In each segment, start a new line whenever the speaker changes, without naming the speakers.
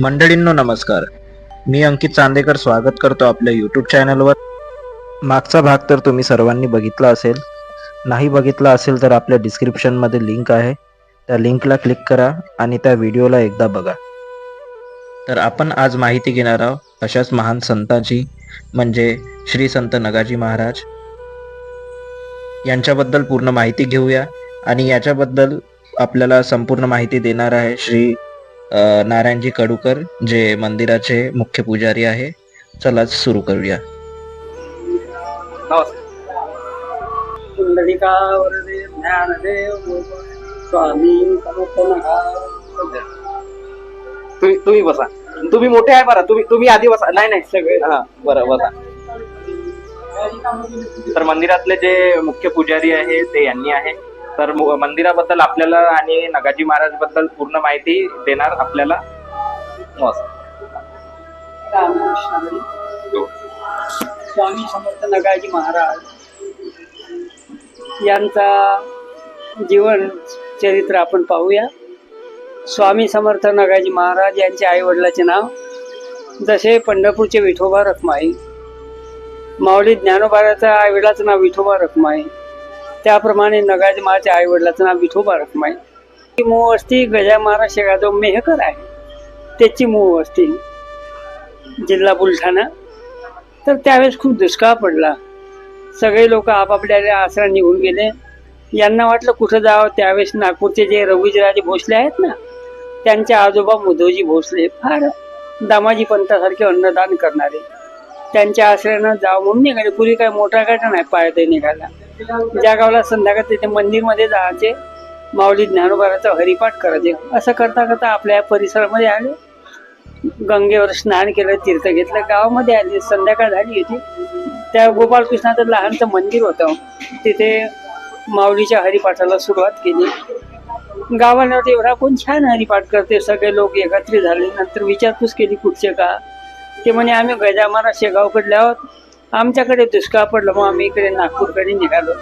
मंडळींनो नमस्कार. मी अंकित चांदेकर स्वागत करतो आपल्या यूट्यूब चॅनलवर मागचा भाग तर तुम्ही सर्वांनी बघितला असेल. नाही बघितला असेल तर आपल्या डिस्क्रिप्शनमध्ये लिंक आहे. त्या लिंकला क्लिक करा आणि त्या व्हिडिओला एकदा बघा. तर आपण आज माहिती घेणार आहोत अशाच महान संतांची म्हणजे श्री संत नगाजी महाराज. यांच्याबद्दल पूर्ण माहिती घेऊया आणि याच्याबद्दल आपल्याला संपूर्ण माहिती देणार आहे श्री नारायणजी कडूकर जे मंदिराचे मुख्य पुजारी आहे चला सुरू करूया.
स्वामी
तुम्ही तुम्ही बसा. तुम्ही मोठे आहे बरं. तुम्ही तुम्ही आधी बसा. नाही नाही
सगळे.
हा बरं बसा. तर मंदिरातले जे मुख्य पुजारी आहे ते यांनी आहे. तर मंदिराबद्दल आपल्याला आणि नगाजी महाराजबद्दल पूर्ण माहिती देणार आपल्याला.
हरी. स्वामी समर्थ नगाजी महाराज यांचा जीवन चरित्र आपण पाहूया. स्वामी समर्थ नगाजी महाराज यांच्या आई वडिलाचे नाव जसे पंढरपूरचे विठोबा रखमाई माऊली ज्ञानोबाराचं आई वडिलाचं नाव विठोबा रखमाई त्याप्रमाणे नगाजी माझ्या आई वडिलाचं नाव विठोबा रखमाई. ती मूळ वस्ती गजा महाराज शेगाजो मेहकर आहे. त्याची मूळ वस्ती जिल्हा बुलढाणा. तर त्यावेळेस खूप दुष्काळ पडला. सगळे लोक आपापल्या आसरा निघून गेले. यांना वाटलं कुठं जावं त्यावेळेस नागपूरचे जे रघुजीराजे भोसले आहेत ना त्यांचे आजोबा मुधोजी भोसले फार दामाजी पंथासारखे अन्नदान करणारे. त्यांच्या आश्रयानं जावं म्हणून निघाले. पूर्वी काय मोठा गाठा नाही पायात निघाला. ज्या गावाला संध्याकाळ तिथे मंदिरमध्ये जायचे माऊली ज्ञानोबाराचा हरिपाठ करायचे. असं करता करता आपल्या परिसरामध्ये आले. गंगेवर स्नान केलं तीर्थ घेतलं. गावामध्ये आले संध्याकाळ झाली होती त्या गोपालकृष्णाचं लहानचं मंदिर होतं. तिथे माऊलीच्या हरिपाठाला सुरुवात केली. गावाला एवढा कोण छान हरिपाठ करते. सगळे लोक एकत्रित झाले. नंतर विचारपूस केली कुठचे का? ते म्हणे आम्ही गजामारा शेगावकडले आहोत. आमच्याकडे दुष्काळ पडलं मग आम्ही इकडे नागपूरकडे निघालो.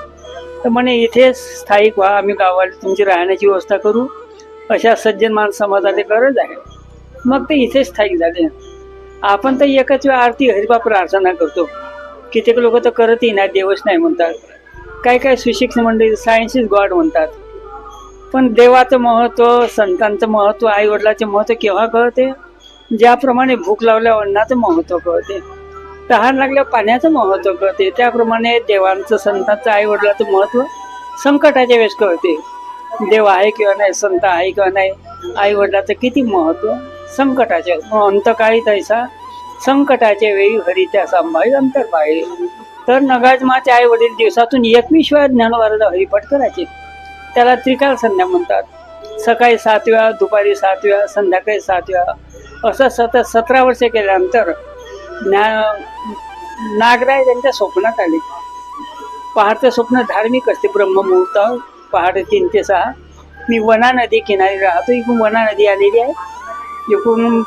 तर म्हणे इथेच स्थायिक व्हा आम्ही गावाला तुमची राहण्याची व्यवस्था करू. अशा सज्जन मान समाजाला गरज आहे. मग ते इथे स्थायिक झाले. आपण तर एकच वेळ आरती हरिबा प्रार्थना करतो. कित्येक लोक तर करतही नाही देवच नाही म्हणतात. काय काय सुशिक्षित मंडळी सायन्स इज गॉड म्हणतात. पण देवाचं महत्त्व संतांचं महत्त्व आईवडिलाचे महत्त्व केव्हा कळते? ज्याप्रमाणे भूक लावल्या अन्नाचं महत्त्व कळते. तहान लागल्या पाण्याचं महत्त्व कळते. त्याप्रमाणे देवांचं संतांचं आई महत्त्व महत्त्व संकटाच्या वेळेस कळते. देव आहे किंवा नाही संत आहे किंवा नाही आई वडिलाचं किती महत्त्व संकटाच्या अंतकाळी तैसा संकटाच्या वेळी हरी त्या सांभाळी अंतर पाहिजे तर नगाज माचे आई वडील दिवसातून एकवीस वेळा ज्ञानवाराला हरिपाठ करायचे. त्याला त्रिकाल संध्या म्हणतात. सकाळी सात वेळा दुपारी सात वेळा संध्याकाळी सात वेळा असं सतत सतरा वर्षे केल्यानंतर नागराय त्यांच्या स्वप्नात आले. पहाडचं स्वप्न धार्मिक असते ब्रह्ममुहूर्त. पहाड तीन ते सहा. मी वना नदी किनारी राहतो इकडून वना नदी आलेली आहे. इकडून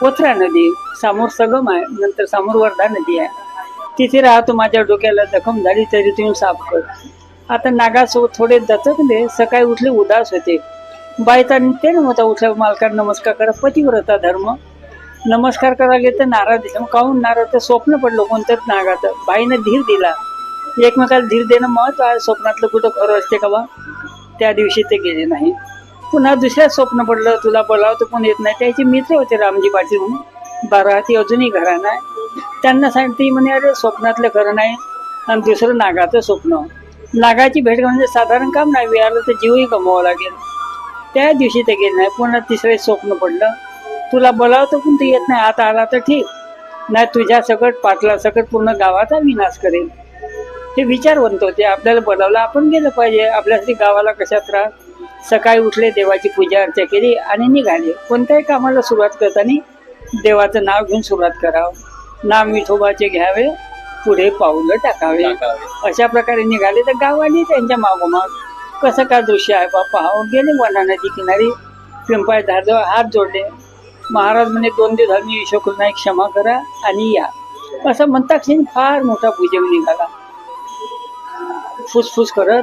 पोथरा नदी समोर सगम आहे नंतर समोर वर्धा नदी आहे. तिथे राहतो माझ्या डोक्याला जखम झाली तरी तुम्ही साफ कर. आता नागासोबत थोडे दचकले सकाळी उठले उदास होते. बायचा ते नव्हता उठल्या मालकाला नमस्कार करा पतिव्रता धर्म. नमस्कार करायला गेलं तर नाराज मग काहून नाराज? तर स्वप्न पडलं कोणतं नागाचं. बाईनं धीर दिला. एकमेकाला धीर देणं महत्त्व आहे. स्वप्नातलं कुठं खरं असते का बा? त्या दिवशी ते गेले नाही. पुन्हा दुसऱ्या स्वप्न पडलं तुला बोलावतं पण येत नाही. त्याचे मित्र होते रामजी पाटील म्हणून. बाराती अजूनही घरा नाही त्यांना सांगते म्हणे अरे स्वप्नातलं खरं नाही आणि दुसरं नागाचं स्वप्न. नागाची भेट म्हणजे साधारण काम नाही वेळाला तर जीवही गमवावा लागेल. त्या दिवशी ते गेले नाही. पुन्हा तिसरे स्वप्न पडलं. तुला बोलावतं पण तू येत नाही. आता आला तर ठीक. नाही तुझ्या सकट पाटला सकट पूर्ण गावाचा विनाश करेल. ते विचारवंत होते आपल्याला बोलावलं आपण गेलं पाहिजे. आपल्यासाठी गावाला कशात त्रास सकाळी उठले देवाची पूजा अर्चा केली आणि निघाले. कोणत्याही कामाला सुरुवात करताना देवाचं नाव घेऊन सुरुवात करावं. नाम विठोबाचे घ्यावे पुढे पाऊलं टाकावे. अशा प्रकारे निघाले तर गावाने त्यांच्या मागोमाग. कसं काय दृश्य आहे? बा पाहावं गेले वना नदी किनारी. पिंपाय धारजवळ हात जोडले. महाराज म्हणे दोन दिवस मी विश्वकरुणा क्षमा करा आणि या. असं म्हणता क्षणी फार मोठा पूजक निघाला. फुसफुस करत.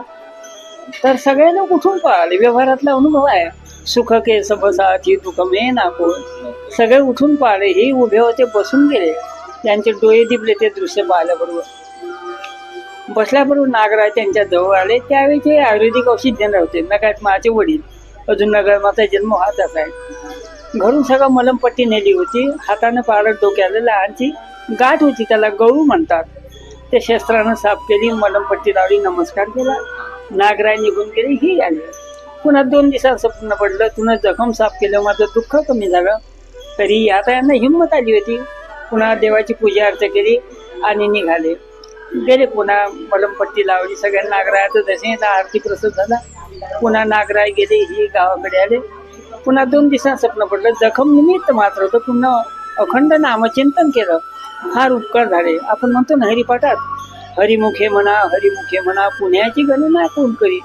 तर सगळ्यांना कुठून उठून पळाले व्यवहारातला अनुभव आहे. सुख के सबसाची दुःख मे नाको सगळे उठून पाळले हे उभे होते बसून गेले. त्यांचे डोळे दिपले ते दृश्य पाहिल्याबरोबर. बसल्याबरोबर नागराज त्यांच्या जवळ आले. त्यावेळी ते आयुर्वेदिक औषध देणार होते. नगात माझे वडील. अजून नगर माझा जन्म हाताच आहे घरून सगळं मलमपट्टी नेली होती. हातानं पाळत डोक्याला लहानची गाठ होती त्याला गळू म्हणतात. ते शस्त्रानं साफ केली मलमपट्टी लावली नमस्कार केला. नागराय निघून गेली ही आली. पुन्हा दोन दिवसात स्वप्न पडलं. पुन्हा जखम साफ केलं माझं दुःख कमी झालं. तरी आता यांना हिंमत आली होती. पुन्हा देवाची पूजा अर्चा केली आणि निघाले. गेले पुन्हा मलमपट्टी लावली. सगळ्या नागरायाचं दर्शन आरती प्रसाद झाला. पुन्हा नागराय गेले ही गावाकडे आले. पुन्हा दोन दिवसात स्वप्न पडलं. जखम निमित्त मात्र होतं. पुन्हा अखंड नामचिंतन केलं. फार उपकार झाले. आपण म्हणतो ना हरिपाठात हरिमुखे म्हणा हरिमुखे म्हणा पुण्याची गणना कोण करी?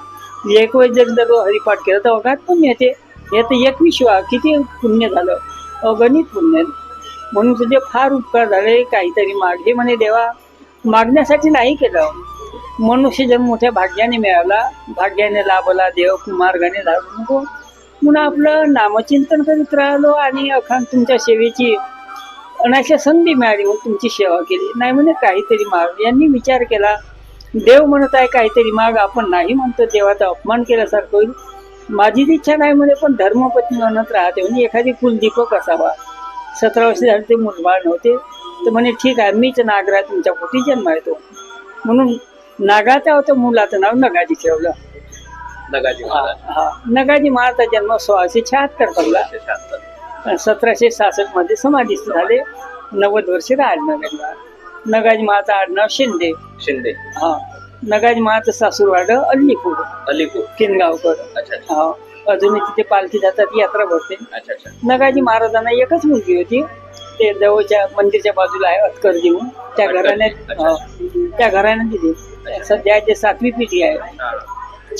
एक वेळ जर जर हरिपाठ केलं तर अगात पुण्य येते. हे तर एक विश्वा किती पुण्य झालं. अगणित पुण्य. म्हणून तुझे फार उपकार झाले. काहीतरी मागे म्हणे देवा मागण्यासाठी नाही केलं. मनुष्य जन्म मोठ्या भाग्याने मिळाला. भाग्याने लाभला. देव कुमार्गाने धाडू नको. म्हणून आपलं नामचिंतन करीत राहिलो आणि अखान तुमच्या सेवेची अनाशा संधी मिळाली म्हणून तुमची सेवा केली. नाही म्हणे काहीतरी माग. यांनी विचार केला. देव म्हणत आहे काहीतरी माग. आपण नाही म्हणतो. देवाचा अपमान केल्यासारखं होईल. माझीच इच्छा नाही म्हणे पण धर्मपत्नी म्हणत राहते म्हणजे एखादी कुलदीपक असावा. सतरा वर्ष झाले ते मुलबाळ नव्हते. तर म्हणे ठीक आहे मीच नागरा तुमच्या पोटी जन्म येतो म्हणून नागाचा होतं मुलाचं नाव नगाजी ठेवलं.
नगाजी
नगाजी महाराजचा जन्म सोळाशे शहात्तर पडला सतराशे सहासष्टमध्ये समाधीस्थ झाले. नव्वद वर्ष राजनगरला नगाजी महाराजचं आडनाव शिंदे.
शिंदे.
हा. नगाजी महाराजचं सासूरवाड अल्लीपूर.
अलीपूर
किनगावकर. हा. अजूनही तिथे पालखी जातात यात्रा भरते.
अच्छा अच्छा.
नगाजी महाराजांना एकच मुलगी होती. ते जवळच्या मंदिरच्या बाजूला आहे अतकरजी म्हणून त्या घराण्यात त्या घराण्यात दिली. सध्या जे सातवी पिढी आहे.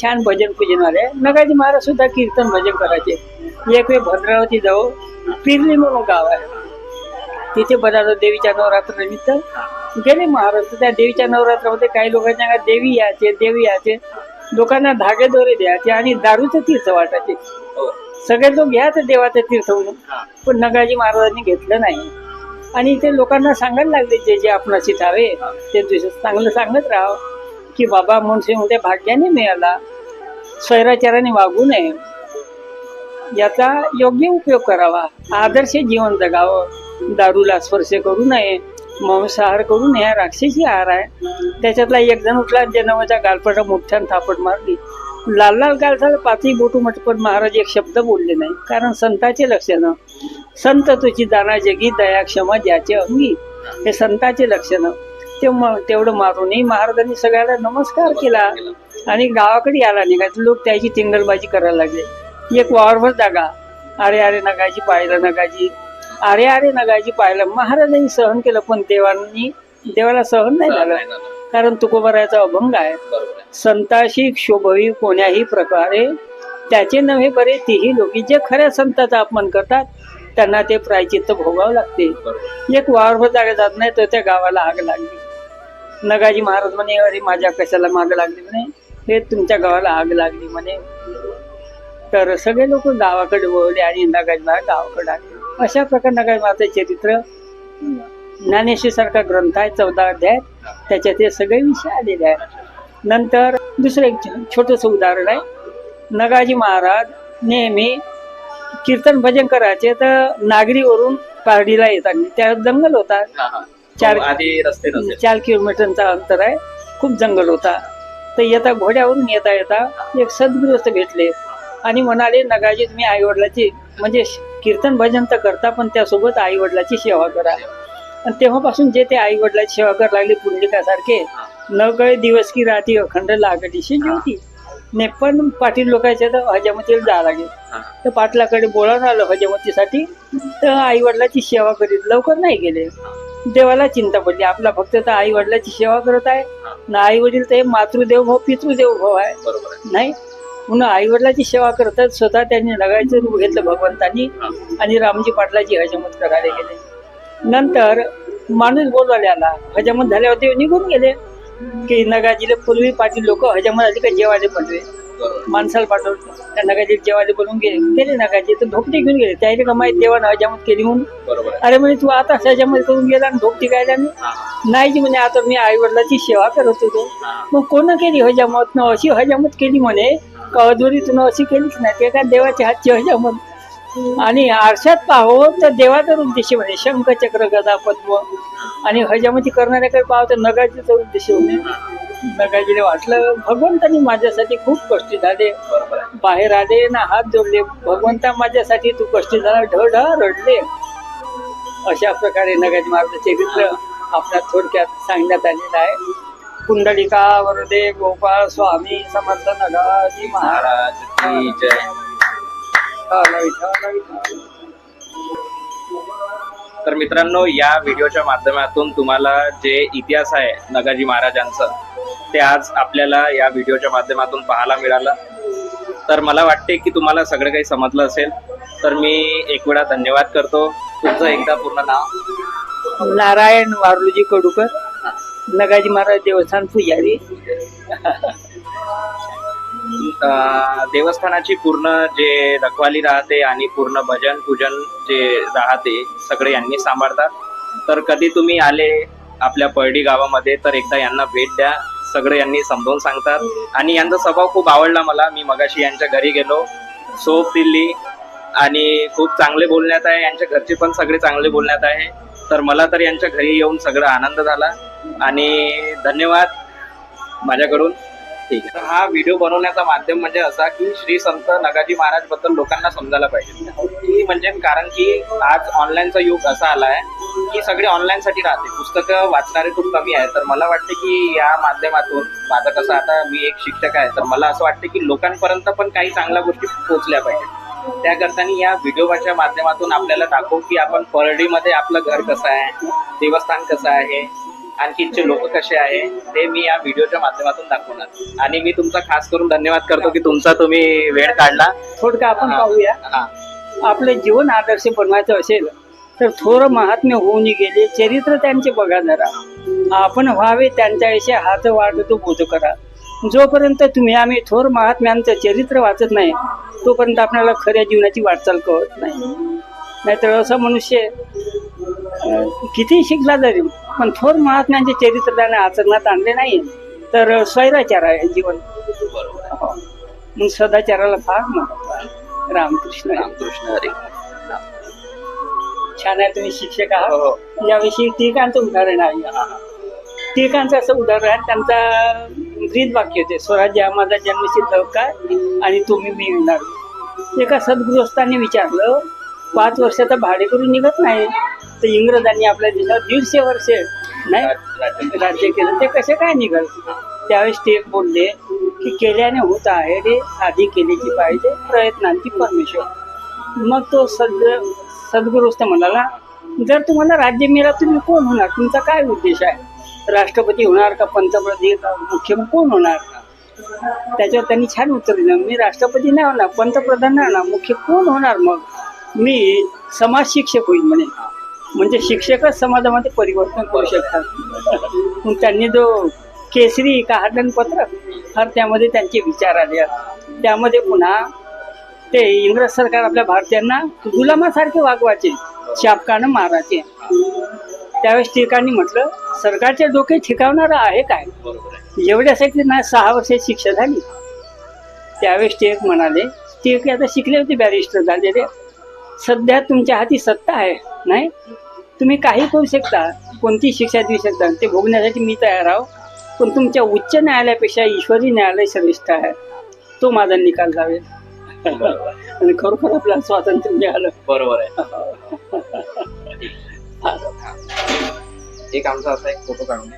छान भजन पूजन वाले नगाजी महाराज सुद्धा कीर्तन भजन करायचे. एक वेळ भद्रावती जाऊ पिरली म्हणून गाव आहे. तिथे बऱ्याच देवीच्या नवरात्र निमित्त गेले महाराज. त्या देवीच्या नवरात्रामध्ये काही लोकांच्या देवी यायचे देवी यायचे लोकांना धागे दोरे द्यायचे आणि दारूचं तीर्थ वाटायचे. सगळे लोक घ्यायचे देवाचं तीर्थ म्हणून. पण नगाजी महाराजांनी घेतलं नाही. आणि ते लोकांना सांगायला लागले जे जे आपणाशी ठावे ते दुसरं चांगलं सांगत राहावं. की बाबा मनुष्य मोठ्या भाग्याने मिळाला. स्वैराचाराने वागू नये. याचा योग्य उपयोग करावा. आदर्श जीवन जगावं. दारूला स्पर्श करू नये. मांसाहार करू नये. हा राक्षसी आहार आहे. त्याच्यातला एक जण उठला. जन्माच्या गालपटा मोठ्यानं थापट मारली. लाल लाल गालसाला पाचही बोटू मट पण महाराज एक शब्द बोलले नाही. कारण संताचे लक्षणं संत तुझी दाना जगी दया क्षमा ज्याचे अंगी. हे संताचे लक्षणं ते तेवढं मारूनही महाराजांनी सगळ्याला नमस्कार केला आणि गावाकडे यायला निघायचं लोक त्याची टिंगलबाजी करायला लागले. एक वावरभर जागा. अरे अरे नगाजी पाहिलं नगाजी. अरे अरे नगाजी पाहिलं महाराजांनी सहन केलं पण देवांनी देवाला सहन नाही झालं. कारण तुकोबरायाचा अभंग आहे. संताशी क्षोभवी कोण्याही प्रकारे त्याचे नव्हे बरे तेही लोक. जे खऱ्या संताचा अपमान करतात त्यांना ते प्रायचित्त भोगावं लागते. एक वावरभर जागा जात नाही तर त्या गावाला आग लागली. नगाजी महाराज म्हणे अरे माझ्या कशाला माग लागली? म्हणे हे तुमच्या गावाला आग लागली म्हणे. तर सगळे लोक गावाकडे वळले आणि नगाजी महाराज गावाकडे आले. अशा प्रकारे नगाजी महाराजचे चरित्र ज्ञानेश्वर सारखा ग्रंथ आहे चौदा अध्याय. त्याच्यात हे सगळे विषय आलेले आहेत. नंतर दुसरं एक छोटस उदाहरण आहे. नगाजी महाराज नेहमी कीर्तन भजन करायचे तर नागरीवरून पारडीला येतात. त्या जंगल
होतात.
चार-
आधी रस्ते नसेल
चार किलोमीटरचा अंतर आहे. खूप जंगल होता. तर येता घोड्यावरून येता येता एक सद्गृहस्थ भेटले आणि म्हणाले नगाजी तुम्ही आई वडिलाची म्हणजे कीर्तन भजन तर करता पण त्यासोबत आई वडिलाची सेवा करा. आणि तेव्हापासून जे ते आई वडिलाची सेवा करायला लागले पुंडलिकासारखे न कळे दिवस की राती अखंड लागटीशी जेवती. ने पण पाटील लोकांच्या तर हजामतीला जावं लागेल. तर पाटलाकडे बोलावून आलं हजामतीसाठी तर आई वडिलाची सेवा करीत लवकर नाही गेले. देवाला चिंता पडली. आपला भक्त तर आई वडिलाची सेवा करत आहे. ना आई वडील तर हे मातृदेव भाव पितृदेव भाव आहे. नाही. म्हणून आई वडिलाची सेवा करतात. स्वतः त्यांनी नगायचं रूप घेतलं भगवंतांनी. आणि रामजी पाटलाची हजामत करायला गेले. नंतर माणूस बोलवायला आला. हजामत झाल्यावर ते निघून गेले. की नगाजीला पूर्वी पाटील लोक हजामत आली का? जेवायला बनवे माणसाला पाठवलं त्या नगाजी जेवायला बोलून गेले. गेले नगाजी तर धोपटी घेऊन गेले. त्याला का माहिती देवानं हजामत केली म्हणून. अरे म्हणे तू आता हजामत करून गेला आणि धोपटी काय नाही म्हणे आता मी आई वडिलाची सेवा करत होतो. मग कोण केली हजामत न अशी हजामत केली म्हणे. का अधुरीतून अशी केलीच नाही. ते काय देवाच्या हातची हजामत आणि आरशात पाहो तर देवाचा उद्देश म्हणे शंख चक्र गदा पद्म आणि हजामती करणाऱ्याकडे पाहो तर नगाजीचा उद्देश म्हणे नगाजीला वाटलं भगवंतानी माझ्यासाठी खूप कष्ट झाले. बाहेर आले ना हात जोडले. भगवंता माझ्यासाठी तू कष्ट झाला. ढ ढ रडले. अशा प्रकारे नगाजी महाराज चरित्र आपल्या थोडक्यात सांगण्यात आलेलं आहे. कुंडलिका वरदे गोपाळ स्वामी समर्थ नगाजी महाराज.
की जय. तर मित्रांनो या व्हिडिओच्या माध्यमातून तुम्हाला जे इतिहास आहे नगाजी महाराजांचं ते आज आपल्याला या व्हिडिओच्या माध्यमातून पाहायला मिळालं. तर मला वाटते की तुम्हाला सगळं काही समजलं असेल. तर मी एक वेळा धन्यवाद करतो. तुमचं एकदा पूर्ण नाव?
नारायण वारुजी कडूकर. नगाजी महाराज देवस्थान पुजारी.
देवस्थानाची पूर्ण जे रखवाली राहते आणि पूर्ण भजन पूजन जे राहते सगळे यांनी सांभाळतात. तर कधी तुम्ही आले आपल्या पळडी गावामध्ये तर एकदा यांना भेट द्या. सगळे यांनी समजावून सांगतात. आणि यांचा स्वभाव खूप आवडला मला. मी मगाशी यांच्या घरी गेलो. सोप दिली आणि खूप चांगले बोलण्यात आहे. यांच्या घरचे पण सगळे चांगले बोलण्यात आहे. तर मला तर यांच्या घरी येऊन सगळा आनंद झाला. आणि धन्यवाद माझ्याकडून. ठीक आहे. हा व्हिडिओ बनवण्याचा माध्यम म्हणजे असा की श्री संत नगाजी महाराजबद्दल लोकांना समजायला पाहिजे. म्हणजे कारण की आज ऑनलाईनचा युग असा आलाय की सगळे ऑनलाईन साठी राहते. पुस्तकं वाचणारे खूप कमी आहे तर मला वाटते की या माध्यमातून माझं कसं आता मी एक शिक्षक आहे. तर मला असं वाटतं की लोकांपर्यंत पण काही चांगल्या गोष्टी पोहोचल्या पाहिजेत. त्याकरता या व्हिडिओच्या माध्यमातून आपल्याला दाखवू की आपण परडीमध्ये आपलं घर कसं आहे देवस्थान कसं आहे आणखीचे लोक कसे आहे ते मी या व्हिडिओच्या माध्यमातून दाखवणार. आणि मी तुमचा खास करून धन्यवाद करतो की तुमचा तुम्ही वेळ काढला.
थोडक्यात आपण. पाहूया. आपलं जीवन आदर्श बनवायचं असेल तर थोर महात्म्य होऊन गेले चरित्र त्यांचे बघा जरा. आपण व्हावे त्यांच्याविषयी हात वाटतो बोध करा. जोपर्यंत तुम्ही आम्ही थोर महात्म्यांचं चरित्र वाचत नाही तोपर्यंत आपल्याला खऱ्या जीवनाची वाटचाल कळत नाही. नाहीतर असं मनुष्य किती शिकला जरी पण थोर महात्म्यांचे चरित्र त्याने आचरणात आणले नाही तर स्वैराचार आहे जीवन. हो. मग सदाचाराला फार महत्त्व रामकृष्ण.
रामकृष्ण हरी.
छान आहे तुम्ही शिक्षक
हो,
आहात.
हो.
याविषयी टिकांचं उदाहरण आहे. टिकांचं असं उदाहरण आहे त्यांचा ब्रीद वाक्य होते स्वराज्य हा माझा जन्मसिद्ध आहे आणि तुम्ही मी येणार एका सद्गृहस्थांनी विचारलं पाच वर्षाचं भाडे करून निघत नाही. तर इंग्रजांनी आपल्या देशात दीडशे वर्ष नाही राज्य केलं. ते कसे काय निघाल? त्यावेळेस ते बोलले की केल्याने होत आहे रे आधी केल्याची पाहिजे प्रयत्नांची परमेश्वर. मग तो सद सद्गुरुस्त म्हणाला जर तुम्हाला राज्य मिळालं तुम्ही कोण होणार? तुमचा काय उद्देश आहे? राष्ट्रपती होणार का पंतप्रधान? मुख्यमंत्री कोण होणार? त्याच्यावर त्यांनी छान उत्तर दिलं. मी राष्ट्रपती नाही होणार पंतप्रधान नाही होणार मुख्य कोण होणार मग? मी समाज शिक्षक होईल म्हणे. म्हणजे शिक्षकच समाजामध्ये परिवर्तन करू शकतात. पण त्यांनी जो केसरी काढलं पत्रक हर त्यामध्ये त्यांचे विचार आले. त्यामध्ये पुन्हा ते इंग्रज सरकार आपल्या भारतीयांना गुलामासारखे वागवायचे शापकानं मारायचे. त्यावेळेस टिळकांनी म्हटलं सरकारचे डोके ठिकावणारं आहे काय?
बरोबर
एवढ्यासाठी ना सहा वर्षाची शिक्षा झाली. त्यावेळेस टिळक म्हणाले टिळक आता शिकले होते बॅरिस्टर झालेले. सध्या तुमच्या हाती सत्ता आहे नाही? तुम्ही काही करू शकता कोणती शिक्षा देऊ शकता. ते भोगण्यासाठी मी तयार आहो. पण तुमच्या उच्च न्यायालयापेक्षा ईश्वरी न्यायालय श्रेष्ठ आहे. तो माझा निकाल लावेल आणि खरोखर आपल्याला स्वातंत्र्य मिळालं.
बरोबर आहे. एक आमचा असा एक फोटो काढून.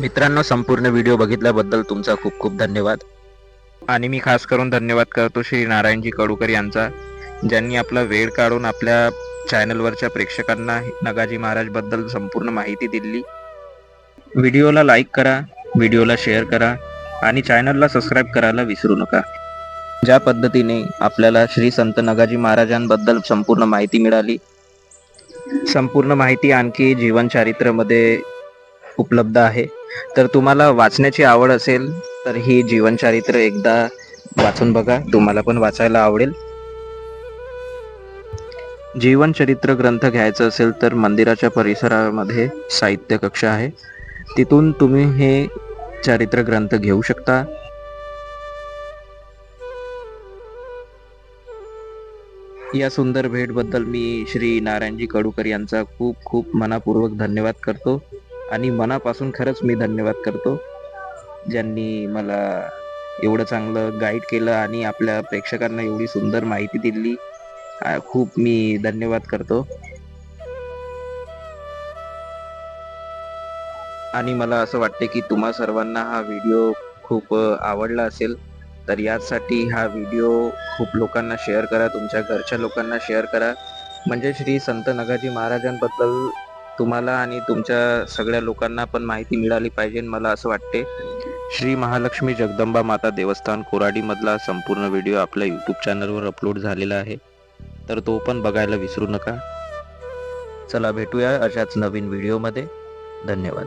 मित्रांनो संपूर्ण व्हिडिओ बघितल्याबद्दल तुमचा खूप खूप धन्यवाद. आणि मी खास करून धन्यवाद करतो श्री नारायणजी कडूकर यांचा ज्यांनी आपला वेळ काढून आपल्या चॅनलवरच्या प्रेक्षकांना नगाजी महाराजबद्दल संपूर्ण माहिती दिली. व्हिडिओला लाईक करा व्हिडिओला शेअर करा आणि चॅनलला सबस्क्राईब करायला विसरू नका. ज्या पद्धतीने आपल्याला श्री संत नगाजी महाराजांबद्दल संपूर्ण माहिती मिळाली संपूर्ण माहिती आणखी जीवनचारित्र्यामध्ये उपलब्ध आहे. तर तुम्हाला वाचण्याची आवड असेल तर ही जीवनचारित्र एकदा वाचून बघा. तुम्हाला पण वाचायला आवडेल. जीवनचरित्र ग्रंथ घ्यायचं असेल तर मंदिराच्या परिसरामध्ये साहित्य कक्ष आहे. तिथून तुम्ही हे चारित्र ग्रंथ घेऊ शकता. या सुंदर भेटबद्दल मी श्री नारायणजी कडूकर यांचा खूप खूप मनापूर्वक धन्यवाद करतो. आणि मनापासून खरंच मी धन्यवाद करतो. ज्यांनी मला एवढं चांगलं गाईड केलं आणि आपल्या प्रेक्षकांना एवढी सुंदर माहिती दिली खूप मी धन्यवाद करतो. आणि मला असं वाटते की तुम्हा सर्वांना हा व्हिडिओ खूप आवडला असेल तर यासाठी हा व्हिडिओ खूप लोकांना शेअर करा तुमच्या घरच्या लोकांना शेअर करा. म्हणजे श्री संत नगाजी महाराजांबद्दल तुम्हाला आणि तुमच्या सगळ्या लोकांना पण माहिती मिळाली पाहिजे मला असं वाटते. श्री महालक्ष्मी जगदंबा माता देवस्थान कोराडीमधला संपूर्ण व्हिडिओ आपल्या यूट्यूब चॅनलवर अपलोड झालेला आहे. तर तो पण बघायला विसरू नका. चला भेटूया अशाच नवीन व्हिडिओमध्ये. धन्यवाद.